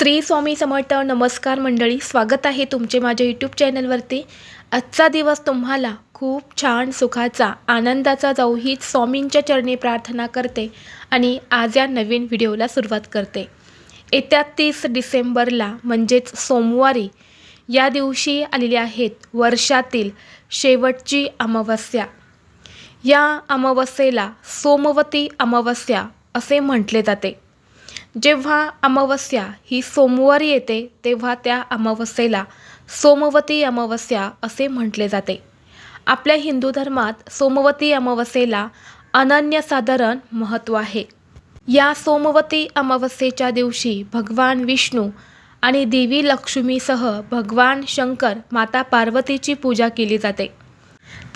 श्री स्वामी समर्थ नमस्कार मंडळी स्वागत आहे तुमचे माझ्या यूट्यूब चॅनलवरती आजचा दिवस तुम्हाला खूप छान सुखाचा आनंदाचा जाऊ हीच स्वामींच्या चरणी प्रार्थना करते आणि आज या नवीन व्हिडिओला सुरुवात करते. येत्या तीस डिसेंबरला म्हणजेच सोमवारी या दिवशी आलेली आहेत वर्षातील शेवटची अमावस्या. या अमावस्येला सोमवती अमावस्या असे म्हटले जाते. जेव्हा अमावस्या ही सोमवारी येते तेव्हा त्या अमावस्येला सोमवती अमावस्या असे म्हटले जाते. आपल्या हिंदू धर्मात सोमवती अमावस्येला अनन्यसाधारण महत्त्व आहे. या सोमवती अमावस्येच्या दिवशी भगवान विष्णू आणि देवी लक्ष्मीसह भगवान शंकर माता पार्वतीची पूजा केली जाते.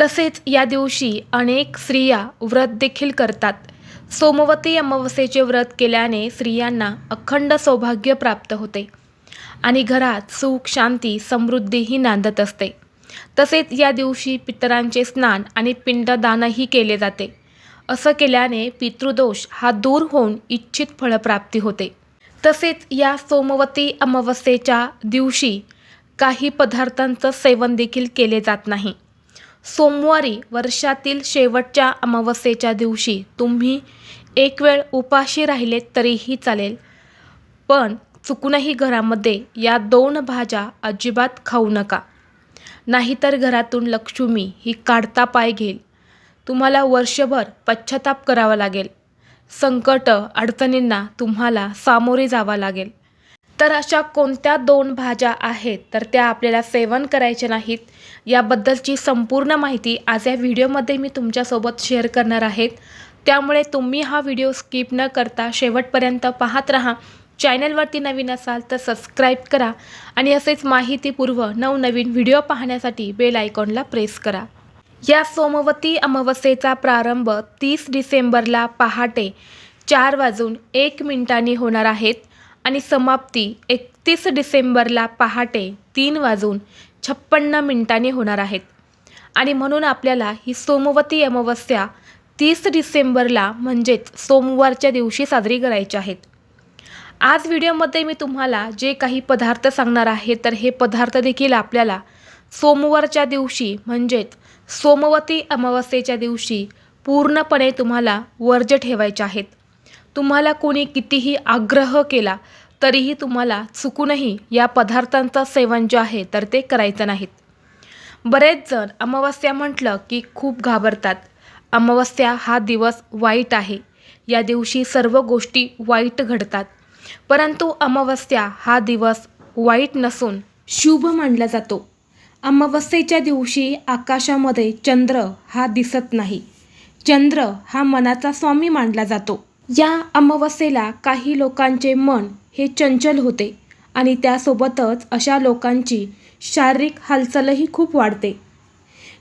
तसेच या दिवशी अनेक स्त्रिया व्रत देखील करतात. सोमवती अमावस्येचे व्रत केल्याने स्त्रियांना अखंड सौभाग्य प्राप्त होते. आणि घरात सुख शांती समृद्धीही नांदत असते. तसेच या दिवशी पितरांचे स्नान आणि पिंडदानही केले जाते. असं केल्याने पितृदोष हा दूर होऊन इच्छित फळप्राप्ती होते. तसेच या सोमवती अमावस्येच्या दिवशी काही पदार्थांचं सेवन देखील केले जात नाही. सोमवारी वर्षातील शेवटच्या अमावस्येच्या दिवशी तुम्ही एक वेळ उपाशी राहिले तरीही चालेल. पण चुकूनही घरामध्ये या दोन भाज्या अजिबात खाऊ नका. नाहीतर घरातून लक्ष्मी ही काढता पाय घेईल. तुम्हाला वर्षभर पश्चाताप करावा लागेल. संकट अडचणींना तुम्हाला सामोरे जावं लागेल. तर अशा कोणत्या दोन भाज्या आहेत? तर त्या आपल्याला सेवन करायच्या नाहीत. याबद्दलची संपूर्ण माहिती आज या व्हिडिओमध्ये मी तुमच्यासोबत शेअर करणार आहेत त्यामुळे तुम्ही हा व्हिडिओ स्किप न करता शेवटपर्यंत पाहत राहा. चॅनलवरती नवीन असाल तर सबस्क्राईब करा आणि असेच माहितीपूर्व नवनवीन व्हिडिओ पाहण्यासाठी बेल आयकॉनला प्रेस करा. या सोमवती अमावस्येचा प्रारंभ तीस डिसेंबरला पहाटे चार वाजून एक मिनिटांनी होणार आहेत आणि समाप्ती एकतीस डिसेंबरला पहाटे तीन वाजून छप्पन्न मिनिटांनी होणार आहेत. आणि म्हणून आपल्याला ही सोमवती अमावस्या तीस डिसेंबरला म्हणजेच सोमवारच्या दिवशी साजरी करायची आहेत आज व्हिडिओमध्ये मी तुम्हाला जे काही पदार्थ सांगणार आहे तर हे पदार्थ देखील आपल्याला सोमवारच्या दिवशी म्हणजेच सोमवती अमावस्येच्या दिवशी पूर्णपणे तुम्हाला वर्ज ठेवायचे आहेत. तुम्हाला कोणी कितीही आग्रह केला तरीही तुम्हाला चुकूनही या पदार्थांचं सेवन जे आहे तर ते करायचं नाहीत. बरेच जण अमावस्या म्हटलं की खूप घाबरतात. अमावस्या हा दिवस वाईट आहे. या दिवशी सर्व गोष्टी वाईट घडतात. परंतु अमावस्या हा दिवस वाईट नसून शुभ मानला जातो. अमावस्येच्या दिवशी आकाशामध्ये चंद्र हा दिसत नाही. चंद्र हा मनाचा स्वामी मानला जातो. या अमावस्येला काही लोकांचे मन हे चंचल होते आणि त्यासोबतच अशा लोकांची शारीरिक हालचालही खूप वाढते.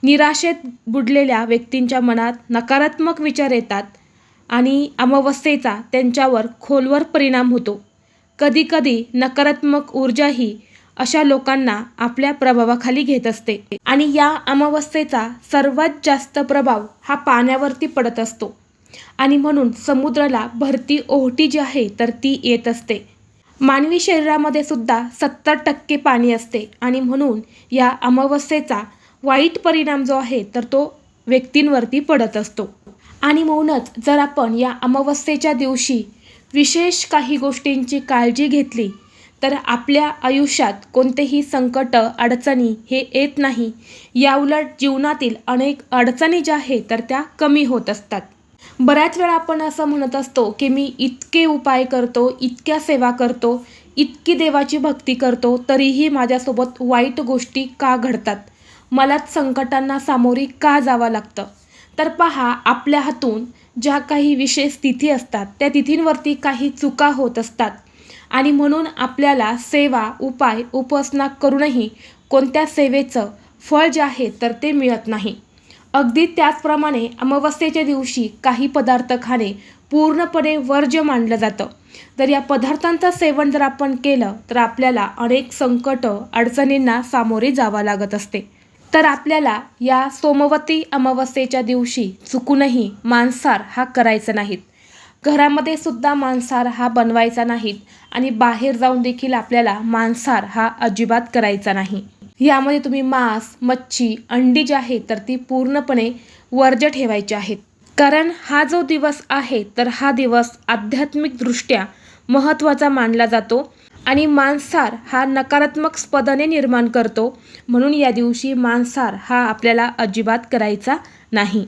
निराशेत बुडलेल्या व्यक्तींच्या मनात नकारात्मक विचार येतात आणि अमावस्येचा त्यांच्यावर खोलवर परिणाम होतो. कधीकधी नकारात्मक ऊर्जाही अशा लोकांना आपल्या प्रभावाखाली घेत असते आणि या अमावस्येचा सर्वात जास्त प्रभाव हा पाण्यावरती पडत असतो. आणि म्हणून समुद्राला भरती ओहटी जी आहे तर ती येत असते. मानवी शरीरामध्ये सुद्धा सत्तर टक्के पाणी असते आणि म्हणून या अमावस्येचा वाईट परिणाम जो आहे तर तो व्यक्तींवरती पडत असतो. आणि म्हणूनच जर आपण या अमावस्येच्या दिवशी विशेष काही गोष्टींची काळजी घेतली तर आपल्या आयुष्यात कोणतेही संकट अडचणी हे येत नाही. याउलट जीवनातील अनेक अडचणी ज्या आहेत तर त्या कमी होत असतात. बऱ्याच वेळा आपण असं म्हणत असतो की मी इतके उपाय करतो इतक्या सेवा करतो इतकी देवाची भक्ती करतो तरीही माझ्यासोबत वाईट गोष्टी का घडतात? मलाच संकटांना सामोरी का जावं लागतं? तर पहा आपल्या हातून ज्या काही विशेष तिथी असतात त्या तिथींवरती काही चुका होत असतात. आणि म्हणून आपल्याला सेवा उपाय उपासना करूनही कोणत्या सेवेचं फळ जे आहे तर ते मिळत नाही. अगदी त्याचप्रमाणे अमावस्येच्या दिवशी काही पदार्थ खाणे पूर्णपणे वर्ज्य मानलं जातं. तर या पदार्थांचं सेवन जर आपण केलं तर आपल्याला अनेक संकट अडचणींना सामोरे जावं लागत असते. तर आपल्याला या सोमवती अमावस्येच्या दिवशी चुकूनही मांसाहार हा करायचा नाहीत. घरामध्ये सुद्धा मांसाहार हा बनवायचा नाहीत आणि बाहेर जाऊन देखील आपल्याला मांसाहार हा अजिबात करायचा नाही. यामध्ये तुम्ही मांस मच्छी अंडी जी आहे तर ती पूर्णपणे वर्ज्य ठेवायची आहेत. कारण हा जो दिवस आहे तर हा दिवस आध्यात्मिकदृष्ट्या महत्त्वाचा मानला जातो आणि मांसार हा नकारात्मक स्पदने निर्माण करतो. म्हणून या दिवशी मांसार हा आपल्याला अजिबात करायचा नाही.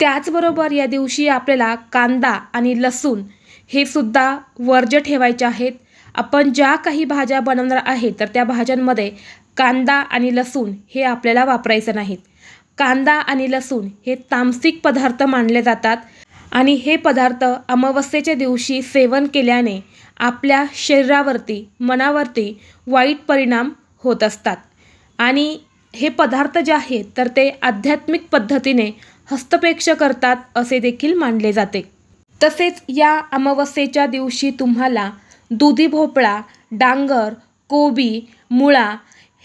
त्याचबरोबर या दिवशी आपल्याला कांदा आणि लसूण हे सुद्धा वर्ज्य ठेवायचे आहेत. आपण ज्या काही भाज्या बनवणार आहे तर त्या भाज्यांमध्ये कांदा आणि लसूण हे आपल्याला वापरायचं नाहीत. कांदा आणि लसूण हे तामसिक पदार्थ मानले जातात आणि हे पदार्थ अमावस्येच्या दिवशी सेवन केल्याने आपल्या शरीरावरती मनावरती वाईट परिणाम होत असतात. आणि हे पदार्थ जे आहेत तर ते आध्यात्मिक पद्धतीने हस्तपेक्ष करतात असे देखील मानले जाते. तसेच या अमावस्येच्या दिवशी तुम्हाला दुधी भोपळा डांगर कोबी मुळा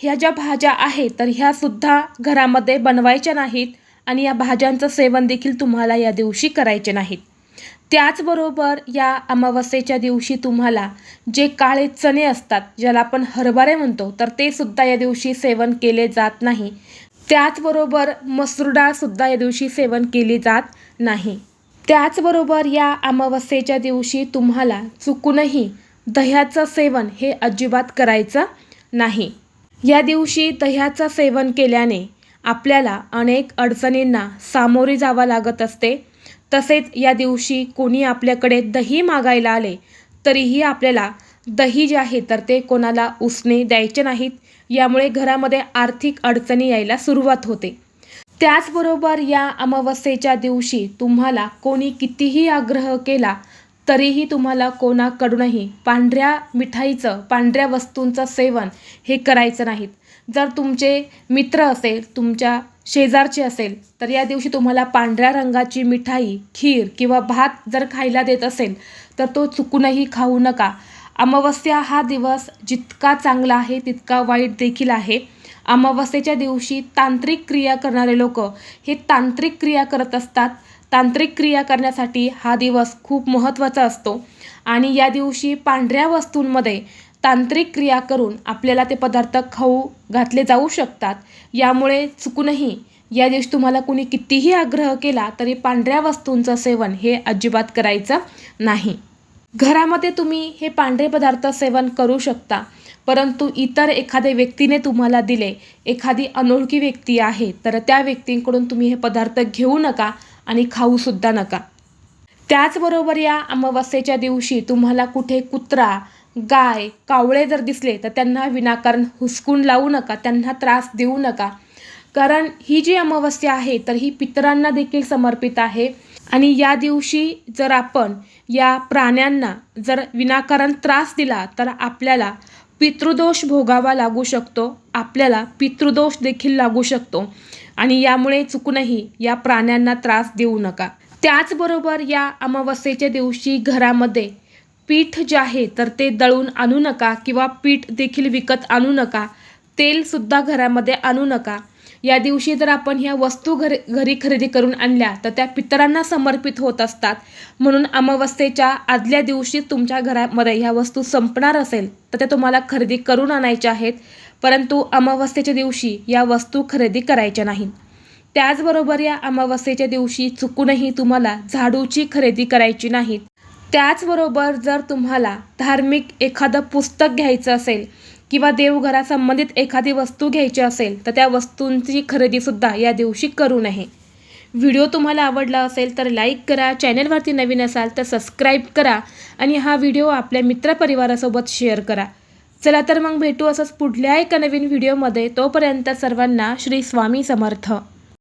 ह्या ज्या भाज्या आहेत तर ह्यासुद्धा घरामध्ये बनवायच्या नाहीत आणि या भाज्यांचं सेवन देखील तुम्हाला या दिवशी करायचे नाहीत. त्याचबरोबर या अमावस्येच्या दिवशी तुम्हाला जे काळे चणे असतात ज्याला आपण हरभरे म्हणतो तर ते सुद्धा या दिवशी सेवन केले जात नाही. त्याचबरोबर मसूर डाळसुद्धा या दिवशी सेवन केली जात नाही. त्याचबरोबर या अमावस्येच्या दिवशी तुम्हाला चुकूनही दह्याचं सेवन हे अजिबात करायचं नाही. या दिवशी दह्याचं सेवन केल्याने आपल्याला अनेक अडचणींना सामोरे जावं लागत असते. तसेच या दिवशी कोणी आपल्याकडे दही मागायला आले तरीही आपल्याला दही जे आहे तर ते कोणाला उसने द्यायचे नाहीत. यामुळे घरामध्ये आर्थिक अडचणी यायला सुरुवात होते. त्याचबरोबर या अमावस्येच्या दिवशी तुम्हाला कोणी कितीही आग्रह केला तरीही तुम्हाला कोणाकडूनही पांढऱ्या मिठाईचं पांढऱ्या वस्तूंचं सेवन हे करायचं नाहीत. जर तुमचे मित्र असेल तुमच्या शेजारचे असेल तर या दिवशी तुम्हाला पांढऱ्या रंगाची मिठाई खीर किंवा भात जर खायला देत असेल तर तो चुकूनही खाऊ नका. अमावस्या हा दिवस जितका चांगला आहे तितका वाईट देखील आहे. अमावस्येच्या दिवशी तांत्रिक क्रिया करणारे लोक हे तांत्रिक क्रिया करत असतात. तांत्रिक क्रिया करण्यासाठी हा दिवस खूप महत्त्वाचा असतो. आणि या दिवशी पांढऱ्या वस्तूंमध्ये तांत्रिक क्रिया करून आपल्याला ते पदार्थ खाऊ घातले जाऊ शकतात. यामुळे चुकूनही या दिवशी तुम्हाला कुणी कितीही आग्रह केला तरी पांढऱ्या वस्तूंचं सेवन हे अजिबात करायचं नाही. घरामध्ये तुम्ही हे पांढरे पदार्थ सेवन करू शकता परंतु इतर एखाद्या व्यक्तीने तुम्हाला दिले एखादी अनोळखी व्यक्ती आहे तर त्या व्यक्तींकडून तुम्ही हे पदार्थ घेऊ नका. आणि खाऊसुद्धा नका. त्याचबरोबर या अमावस्येच्या दिवशी तुम्हाला कुठे कुत्रा गाय कावळे जर दिसले तर त्यांना विनाकारण हुसकून लावू नका त्यांना त्रास देऊ नका. कारण ही जी अमावस्या आहे तर ही पितरांना देखील समर्पित आहे. आणि या दिवशी जर आपण या प्राण्यांना जर विनाकारण त्रास दिला तर आपल्याला पितृदोष भोगावा लागू शकतो आपल्याला पितृदोष देखील लागू शकतो. आणि यामुळे चुकूनही या प्राण्यांना त्रास देऊ नका. त्याचबरोबर या अमावस्येच्या दिवशी घरामध्ये पीठ जे आहे तर ते दळून आणू नका किंवा पीठ देखील विकत आणू नका. तेलसुद्धा घरामध्ये आणू नका. या दिवशी जर आपण ह्या वस्तू घरी घरी खरेदी करून आणल्या तर त्या पितरांना समर्पित होत असतात. म्हणून अमावस्येच्या आदल्या दिवशी तुमच्या घरामध्ये ह्या वस्तू संपणार असेल तर त्या तुम्हाला खरेदी करून आणायच्या आहेत. परंतु अमावस्येच्या दिवशी या वस्तू खरेदी करायच्या नाहीत. त्याचबरोबर या अमावस्येच्या दिवशी चुकूनही तुम्हाला झाडूची खरेदी करायची नाहीत. त्याचबरोबर जर तुम्हाला धार्मिक एखादं पुस्तक घ्यायचं असेल किंवा देवघरासंबंधित एखादी वस्तू घ्यायची असेल तर त्या वस्तूंची खरेदीसुद्धा या दिवशी करू नये. व्हिडिओ तुम्हाला आवडला असेल तर लाईक करा चॅनलवरती नवीन असाल तर सबस्क्राईब करा आणि हा व्हिडिओ आपल्या मित्रपरिवारासोबत शेअर करा. चला तर मग भेटू असंच पुढल्या एका नवीन व्हिडिओमध्ये. तोपर्यंत सर्वांना श्री स्वामी समर्थ.